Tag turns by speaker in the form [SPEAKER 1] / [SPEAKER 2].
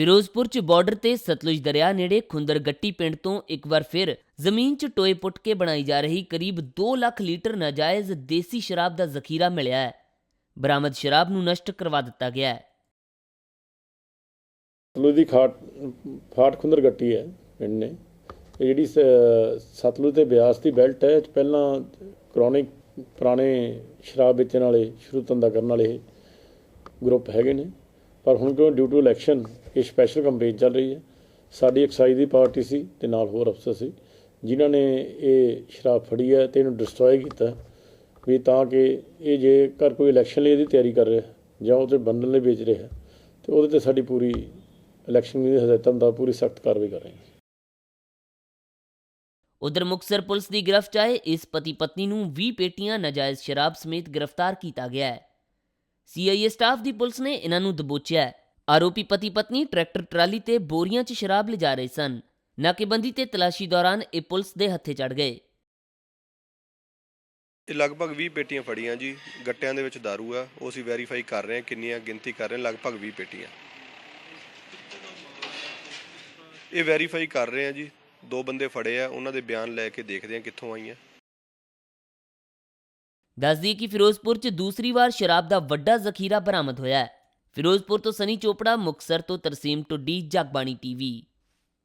[SPEAKER 1] ਫਿਰੋਜ਼ਪੁਰ 'ਚ ਬਾਰਡਰ ਤੇ ਸਤਲੁਜ ਦਰਿਆ ਨੇੜੇ ਖੁੰਦਰ ਗੱਟੀ ਪਿੰਡ ਤੋਂ ਇੱਕ ਵਾਰ ਫਿਰ ਜ਼ਮੀਨ 'ਚ ਟੋਏ ਪੁੱਟ ਕੇ ਬਣਾਈ ਜਾ ਰਹੀ ਕਰੀਬ 2 ਲੱਖ ਲੀਟਰ ਨਾਜਾਇਜ਼ ਦੇਸੀ ਸ਼ਰਾਬ ਦਾ ਜ਼ਖੀਰਾ ਮਿਲਿਆ ਹੈ। ਬਰਾਮਦ ਸ਼ਰਾਬ ਨੂੰ ਨਸ਼ਟ ਕਰਵਾ ਦਿੱਤਾ ਗਿਆ ਹੈ।
[SPEAKER 2] ਸਤਲੁਜ ਦੀ ਖਾਟ ਫਾਟ ਖੁੰਦਰ ਗੱਟੀ ਹੈ ਪਿੰਡ ਨੇ। ਇਹ ਜਿਹੜੀ ਸਤਲੁਜ ਤੇ ਬਿਆਸ ਦੀ ਬੈਲਟ ਹੈ, ਇਹ 'ਚ ਪਹਿਲਾਂ ਕ੍ਰੋਨਿਕ ਪੁਰਾਣੇ ਸ਼ਰਾਬ ਵੇਚਣ ਵਾਲੇ, ਸ਼ੁਰੂ ਧੰਦਾ ਕਰਨ ਵਾਲੇ ਗਰੁੱਪ ਹੈਗੇ ਨੇ। ਪਰ ਹੁਣ ਕਿਉਂ ਡਿਊ ਟੂ ਇਲੈਕਸ਼ਨ ਇਹ ਸਪੈਸ਼ਲ ਕੰਪੇਨ ਚੱਲ ਰਹੀ ਹੈ। ਸਾਡੀ ਐਕਸਾਈਜ਼ ਦੀ ਪਾਰਟੀ ਸੀ ਤੇ ਨਾਲ ਹੋਰ ਅਫਸਰ ਸੀ, ਜਿਨ੍ਹਾਂ ਨੇ ਇਹ ਸ਼ਰਾਬ ਫੜੀ ਹੈ ਤੇ ਇਹਨੂੰ ਡਿਸਟਰੋਏ ਕੀਤਾ ਵੀ ਤਾਂ ਕਿ ਇਹ ਜੇ ਘਰ ਕੋਈ ਇਲੈਕਸ਼ਨ ਲਈ ਇਹਦੀ ਤਿਆਰੀ ਕਰ ਰਿਹਾ ਜਾਂ ਉਹ ਤੇ ਬੰਦਨ ਲਈ ਵੇਚ ਰਿਹਾ ਤੇ ਉਹਦੇ ਤੇ ਸਾਡੀ ਪੂਰੀ ਇਲੈਕਸ਼ਨ ਦੀ ਹਦਾਇਤਾਂ ਦਾ ਪੂਰੀ ਸਖਤ ਕਾਰਵਾਈ ਕਰ ਰਹੇ ਹਾਂ।
[SPEAKER 1] ਉਧਰ ਮੁਕਤਸਰ ਪੁਲਿਸ ਦੀ ਗ੍ਰਿਫਤ 'ਚ ਆਏ ਇਸ ਪਤੀ ਪਤਨੀ ਨੂੰ 20 ਪੇਟੀਆਂ ਨਾਜਾਇਜ਼ ਸ਼ਰਾਬ ਸਮੇਤ ਗ੍ਰਿਫਤਾਰ ਕੀਤਾ ਗਿਆ ਹੈ। ਸੀਆਈਏ ਸਟਾਫ ਦੀ ਪੁਲਿਸ ਨੇ ਇਹਨਾਂ ਨੂੰ ਦਬੋਚਿਆ ਹੈ। ਆਰੋਪੀ ਪਤੀ ਪਤਨੀ ਟਰੈਕਟਰ ਟਰਾਲੀ ਤੇ ਬੋਰੀਆਂ 'ਚ ਸ਼ਰਾਬ ਲਿਜਾ ਰਹੇ ਸਨ। ਨਾਕੇਬੰਦੀ ਤੇ ਤਲਾਸ਼ੀ ਦੌਰਾਨ ਇਹ ਪੁਲਿਸ ਦੇ ਹੱਥੇ ਚੜ ਗਏ।
[SPEAKER 3] ਇਹ ਲਗਭਗ 20 ਪੇਟੀਆਂ ਫੜੀਆਂ ਜੀ। ਗੱਟਿਆਂ ਦੇ ਵਿੱਚ दारू ਆ। ਉਹ ਅਸੀਂ ਵੈਰੀਫਾਈ ਕਰ ਰਹੇ ਹਾਂ ਕਿੰਨੀਆਂ ਗਿਣਤੀ ਕਰ ਰਹੇ ਹਾਂ, ਲਗਭਗ 20 ਪੇਟੀਆਂ। ਇਹ ਵੈਰੀਫਾਈ ਕਰ ਰਹੇ ਹਾਂ ਜੀ। ਦੋ ਬੰਦੇ ਫੜੇ ਆ, ਉਹਨਾਂ ਦੇ ਬਿਆਨ ਲੈ ਕੇ ਦੇਖਦੇ ਹਾਂ ਕਿੱਥੋਂ ਆਈਆਂ।
[SPEAKER 1] ਦੱਸਦੀ ਕਿ ਫਿਰੋਜ਼ਪੁਰ 'ਚ ਦੂਸਰੀ ਵਾਰ ਸ਼ਰਾਬ ਦਾ ਵੱਡਾ ਜ਼ਖੀਰਾ ਬਰਾਮਦ ਹੋਇਆ ਹੈ। ਫਿਰੋਜ਼ਪੁਰ ਤੋਂ ਸਨੀ ਚੋਪੜਾ ਮੁਕਤਸਰ ਤੋਂ ਤਰਸੀਮ ਟੁੱਡੀ, ਜਗਬਾਣੀ ਟੀਵੀ।